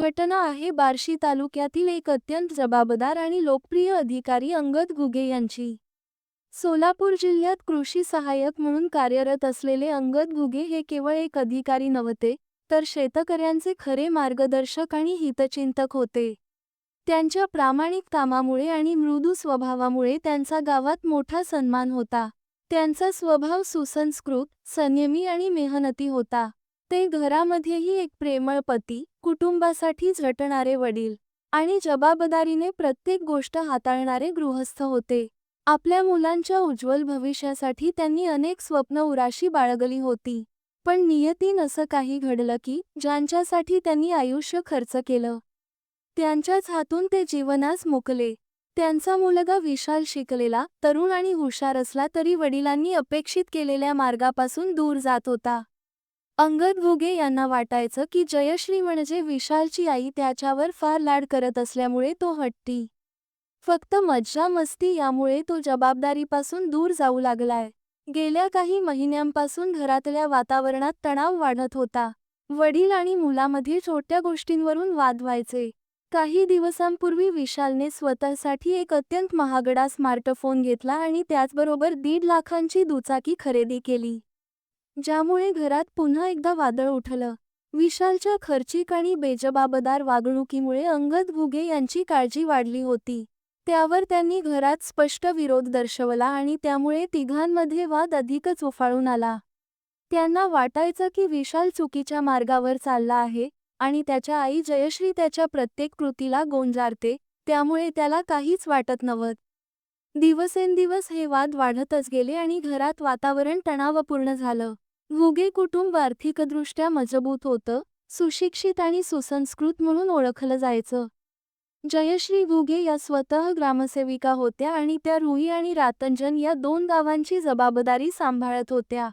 घटना आहे बार्शी तालुक्यातील एक अत्यंत जबाबदार आणि लोकप्रिय अधिकारी अंगद घुगे यांची. सोलापूर जिल्ह्यात कृषी सहाय्यक म्हणून कार्यरत असलेले अंगद घुगे हे केवळ एक अधिकारी नव्हते तर शेतकऱ्यांचे खरे मार्गदर्शक आणि हितचिंतक होते. त्यांच्या प्रामाणिक कामामुळे आणि मृदू स्वभावामुळे त्यांचा गावात मोठा सन्मान होता. त्यांचा स्वभाव सुसंस्कृत संयमी आणि मेहनती होता. ते घरामध्येही एक प्रेमळ पती कुटुंबासाठी झटणारे वडील आणि जबाबदारीने प्रत्येक गोष्ट हाताळणारे गृहस्थ होते. आपल्या मुलांच्या उज्ज्वल भविष्यासाठी त्यांनी अनेक स्वप्न उराशी बाळगली होती. पण नियतीन असं काही घडलं की ज्यांच्यासाठी त्यांनी आयुष्य खर्च केलं. त्यांच्याच हातून ते जीवनास मुकले. त्यांचा मुलगा विशाल शिकलेला तरुण आणि हुशार असला तरी वडिलांनी अपेक्षित केलेल्या मार्गापासून दूर जात होता. अंगद घुगे यांना वाटायचं की जयश्री म्हणजे विशालची आई त्याच्यावर फार लाड करत असल्यामुळे तो हट्टी. फक्त मज्जा मस्ती यामुळे तो जबाबदारीपासून दूर जाऊ लागलाय. गेल्या काही महिन्यांपासून घरातल्या वातावरणात तणाव वाढत होता. वडील आणि मुलामध्ये छोट्या गोष्टींवरून वाद व्हायचे. काही दिवसांपूर्वी विशालने स्वतःसाठी एक अत्यंत महागडा स्मार्टफोन घेतला आणि त्याचबरोबर दीड लाखांची दुचाकी खरेदी केली. ज्यामुळे घरात पुन्हा एकदा वादळ उठलं. विशालच्या खर्चिक आणि बेजबाबदार वागणुकीमुळे अंगद भुगे यांची काळजी वाढली होती. त्यावर त्यांनी घरात स्पष्ट विरोध दर्शवला आणि त्यामुळे तिघांमध्ये वाद अधिकच उफाळून आला. त्यांना वाटायचं की विशाल चुकीच्या मार्गावर चालला आहे आणि त्याच्या आई जयश्री त्याच्या प्रत्येक कृतीला गोंजारते त्यामुळे त्याला काहीच वाटत नव्हत. दिवसेंदिवस हे वाद वाढतच गेले आणि घरात वातावरण तणावपूर्ण झालं. घुगे कुटुंब आर्थिकदृष्ट्या मजबूत होतं सुशिक्षित आणि सुसंस्कृत म्हणून ओळखलं जायचं. जयश्री घुगे या स्वतः ग्रामसेविका होत्या आणि त्या रुई आणि रातंजन या दोन गावांची जबाबदारी सांभाळत होत्या.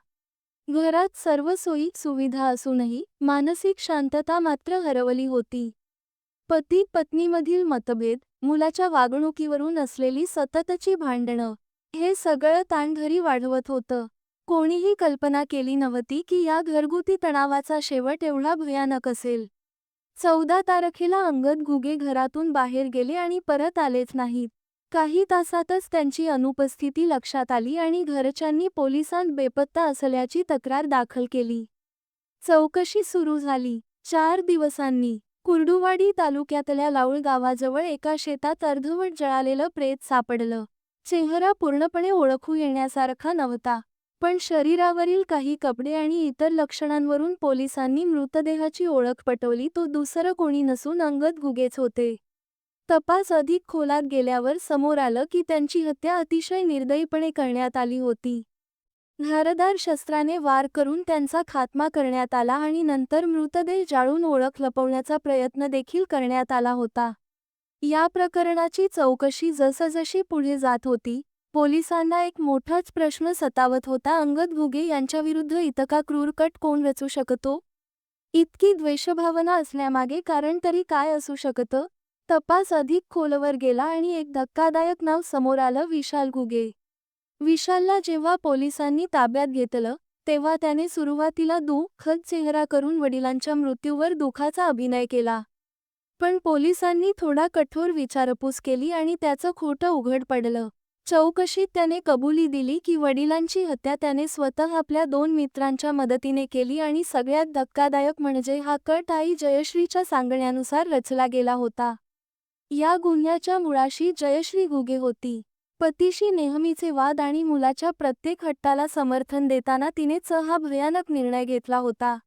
घरात सर्व सोयी सुविधा असूनही मानसिक शांतता मात्र हरवली होती. पती पत्नीमधील मतभेद मुलाच्या वागणुकीवरून असलेली सततची भांडणं हे सगळं ताण घरी वाढवत होतं. कोणीही कल्पना केली नव्हती की या घरगुती तणावाचा शेवट एवढा भयानक असेल. चौदा तारखेला अंगद घुगे घरातून बाहेर गेले आणि परत आलेच नाहीत. काही तासातच त्यांची अनुपस्थिती लक्षात आली आणि घरच्यांनी पोलिसांत बेपत्ता असल्याची तक्रार दाखल केली. चौकशी सुरू झाली. चार दिवसांनी कुर्डुवाडी तालुक्यातल्या लाऊळ गावाजवळ एका शेतात अर्धवट जळालेलं प्रेत सापडलं. चेहरा पूर्णपणे ओळखू येण्यासारखा नव्हता. पण शरीरावरील काही कपडे आणि इतर लक्षणांवरून पोलिसांनी मृतदेहाची ओळख पटवली तो दुसरं कोणी नसून अंगद घुगेच होते. तपास अधिक खोलात गेल्यावर समोर आलं की त्यांची हत्या अतिशय निर्दयीपणे करण्यात आली होती. धारदार शस्त्राने वार करून त्यांचा खात्मा करण्यात आला आणि नंतर मृतदेह जाळून ओळख लपवण्याचा प्रयत्न देखील करण्यात आला होता. या प्रकरणाची चौकशी जसजशी पुढे जात होती पोलिसांना एक मोठाच प्रश्न सतावत होता. अंगद घुगे यांच्याविरुद्ध इतका क्रूरकट कोण रचू शकतो? इतकी द्वेषभावना असल्यामागे कारण तरी काय असू शकतं? तपास अधिक खोलवर गेला आणि एक धक्कादायक नाव समोर आलं विशाल घुगे. विशालला जेव्हा पोलिसांनी ताब्यात घेतलं तेव्हा त्याने सुरुवातीला दुःखद चेहरा करून वडिलांच्या मृत्यूवर दुखाचा अभिनय केला. पण पोलिसांनी थोडा कठोर विचारपूस केली आणि त्याचं खोटं उघड पडलं. चौकशीत त्याने कबुली दिली की वडिलांची हत्या त्याने स्वतः आपल्या दोन मित्रांच्या मदतीने केली आणि सगळ्यात धक्कादायक म्हणजे हा कट आई जयश्रीच्या सांगण्यानुसार रचला गेला होता. या गुन्ह्याच्या मुळाशी जयश्री घुगे होती. पतीशी नेहमीचे वाद आणि मुलाच्या प्रत्येक हट्टाला समर्थन देताना तिनेच हा भयानक निर्णय घेतला होता.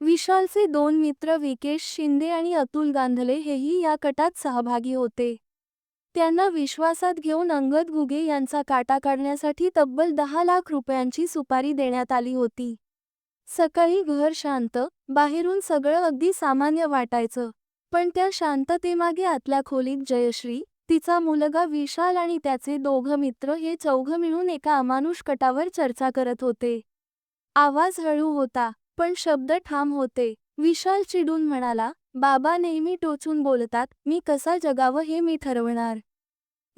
विशालचे दोन मित्र विकेश शिंदे आणि अतुल गांधले हेही या कटात सहभागी होते. त्यांना विश्वासात घेऊन अंगद घुगे यांचा काटा काढण्यासाठी तब्बल दहा लाख रुपयांची सुपारी देण्यात आली होती. सकाळी घर शांत बाहेरून सगळं अगदी सामान्य वाटायचं. पण त्या शांततेमागे आतल्या खोलीत जयश्री तिचा मुलगा विशाल आणि त्याचे दोघं मित्र हे चौघं मिळून एका अमानुष कटावर चर्चा करत होते. आवाज हळू होता पण शब्द ठाम होते. विशाल चिडून म्हणाला बाबा नेहमी टोचून बोलतात मी कसा जगावं हे मी ठरवणार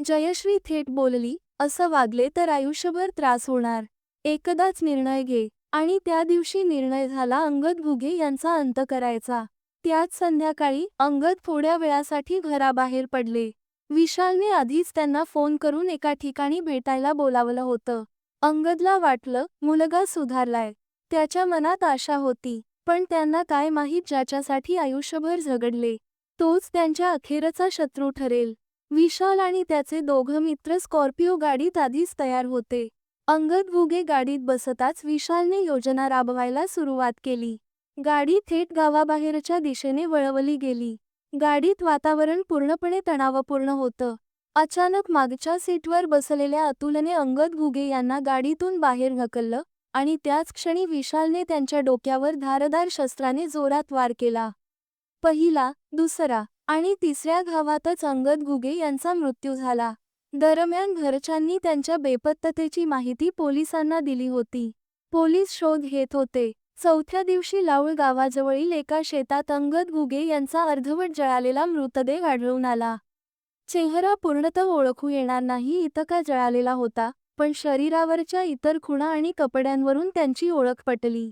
जयश्री थेट बोलली असं वागले तर आयुष्यभर त्रास होणार. एकदाच निर्णय घे. आणि त्या दिवशी निर्णय झाला अंगद घुगे यांचा अंत करायचा. त्याच संध्याकाळी अंगद थोड्या वेळासाठी घराबाहेर पडले. विशालने आधीच त्यांना फोन करून एका ठिकाणी भेटायला बोलावलं होतं. अंगदला वाटलं मुलगा सुधारलाय. त्याच्या मनात आशा होती. पण त्यांना काय माहीत ज्याच्यासाठी आयुष्यभर झगडले. तोच त्यांच्या अखेरचा शत्रू ठरेल. विशाल आणि त्याचे दोघं मित्र स्कॉर्पिओ गाडीत आधीच तयार होते. अंगद भुगे गाडीत बसताच विशालने योजना राबवायला सुरुवात केली. गाडी थेट गावाबाहेरच्या दिशेने वळवली गेली. गाडीत वातावरण पूर्णपणे तणावपूर्ण होतं. अचानक मागच्या सीटवर बसलेल्या अतुलने अंगद घुगे यांना गाडीतून बाहेर ढकललं आणि त्याच क्षणी विशालने त्यांच्या डोक्यावर धारदार शस्त्राने जोरात वार केला. पहिला दुसरा आणि तिसऱ्या घावातच अंगद घुगे यांचा मृत्यू झाला. दरम्यान घरच्यांनी त्यांच्या बेपत्ततेची माहिती पोलिसांना दिली होती. पोलीस शोध घेत होते. चौथ्या दिवशी लाऊळ गावाजवळील एका शेतात अंगद घुगे यांचा अर्धवट जळालेला मृतदेह आढळून आला. चेहरा पूर्णतः ओळखू येणार नाही इतका जळालेला होता. पण शरीरावरच्या इतर खुणा आणि कपड्यांवरून त्यांची ओळख पटली.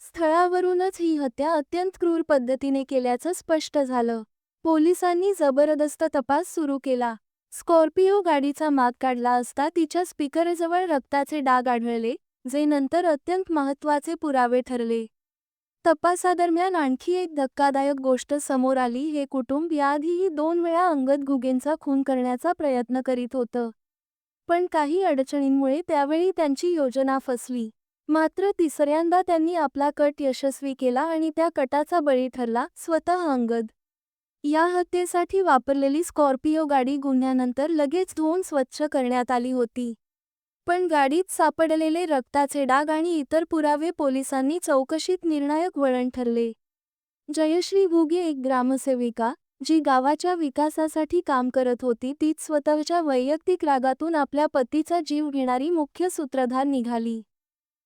स्थळावरूनच ही हत्या अत्यंत क्रूर पद्धतीने केल्याचं स्पष्ट झालं. पोलिसांनी जबरदस्त तपास सुरू केला. स्कॉर्पिओ गाडीचा माग काढला असता तिच्या स्पीकरजवळ रक्ताचे डाग आढळले जे नंतर अत्यंत महत्त्वाचे पुरावे ठरले. तपासादरम्यान आणखी एक धक्कादायक गोष्ट समोर आली हे कुटुंब याआधीही दोन वेळा अंगद घुगेंचा खून करण्याचा प्रयत्न करीत होतं. पण काही अडचणींमुळे त्यावेळी त्यांची योजना फसली. मात्र तिसऱ्यांदा त्यांनी आपला कट यशस्वी केला आणि त्या कटाचा बळी ठरला स्वतः अंगद. या हत्येसाठी वापरलेली स्कॉर्पिओ गाडी गुन्ह्यानंतर लगेच धुवून स्वच्छ करण्यात आली होती. पण गाडीत सापडलेले रक्ताचे डाग आणि इतर पुरावे पोलिसांनी चौकशीत निर्णायक वळण ठरले. जयश्री भुगे एक ग्रामसेविका जी गावाच्या विकासासाठी काम करत होती तीच स्वतःच्या वैयक्तिक रागातून आपल्या पतीचा जीव घेणारी मुख्य सूत्रधार निघाली.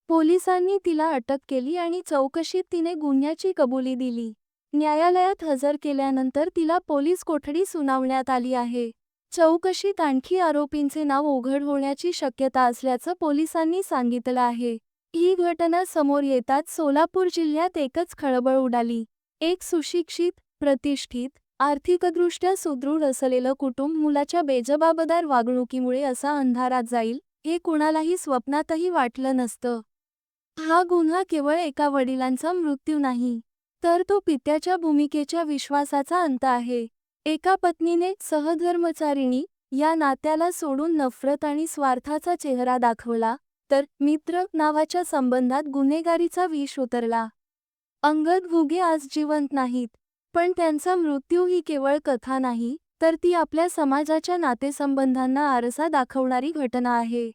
पोलिसांनी तिला अटक केली आणि चौकशीत तिने गुन्ह्याची कबुली दिली. न्यायालयात हजर केल्यानंतर तिला पोलीस कोठडी सुनावण्यात आली आहे. चौकशीत आणखी आरोपींचे नाव उघड होण्याची शक्यता असल्याचं पोलिसांनी सांगितलं आहे. ही घटना समोर येताच सोलापूर जिल्ह्यात एकच खळबळ उडाली. एक सुशिक्षित प्रतिष्ठित आर्थिकदृष्ट्या सुदृढ असलेलं कुटुंब मुलाच्या बेजबाबदार वागणुकीमुळे असा अंधारात जाईल हे कुणालाही स्वप्नातही वाटलं नसतं. हा गुन्हा केवळ एका वडिलांचा मृत्यू नाही तर तो पित्याच्या भूमिकेच्या विश्वासाचा अंत आहे. एका पत्नीने सहधर्मचारिणी या नात्याला सोडून नफरत आणि स्वार्थाचा चेहरा दाखवला तर मित्र नावाच्या संबंधात गुन्हेगारीचा विष उतरला. अंगद घुगे आज जिवंत नाहीत. पण त्यांचा मृत्यू ही केवळ कथा नाही तर ती आपल्या समाजाच्या नातेसंबंधांना आरसा दाखवणारी घटना आहे.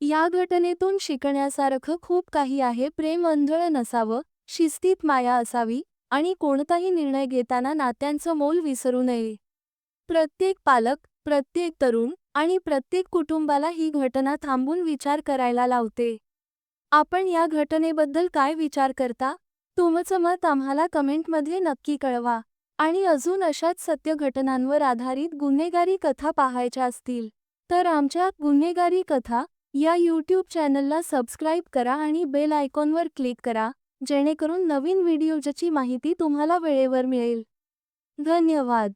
या घटनेतून शिकण्यासारखं खूप काही आहे. प्रेम अंधळ नसावं शिस्तीत माया असावी आणि कोणताही निर्णय घेताना नात्यांचं मोल विसरू नये. प्रत्येक पालक प्रत्येक तरुण आणि प्रत्येक कुटुंबाला ही घटना थांबून विचार करायला लावते. आपण या घटनेबद्दल काय विचार करता? तुमचं मत आम्हाला कमेंटमध्ये नक्की कळवा आणि अजून अशाच सत्य घटनांवर आधारित गुन्हेगारी कथा पाहायच्या असतील तर आमच्या गुन्हेगारी कथा या यूट्यूब चॅनलला सबस्क्राईब करा आणि बेल आयकॉनवर क्लिक करा जेणेकरून नवीन व्हिडिओजची माहिती तुम्हाला वेळेवर मिळेल. धन्यवाद.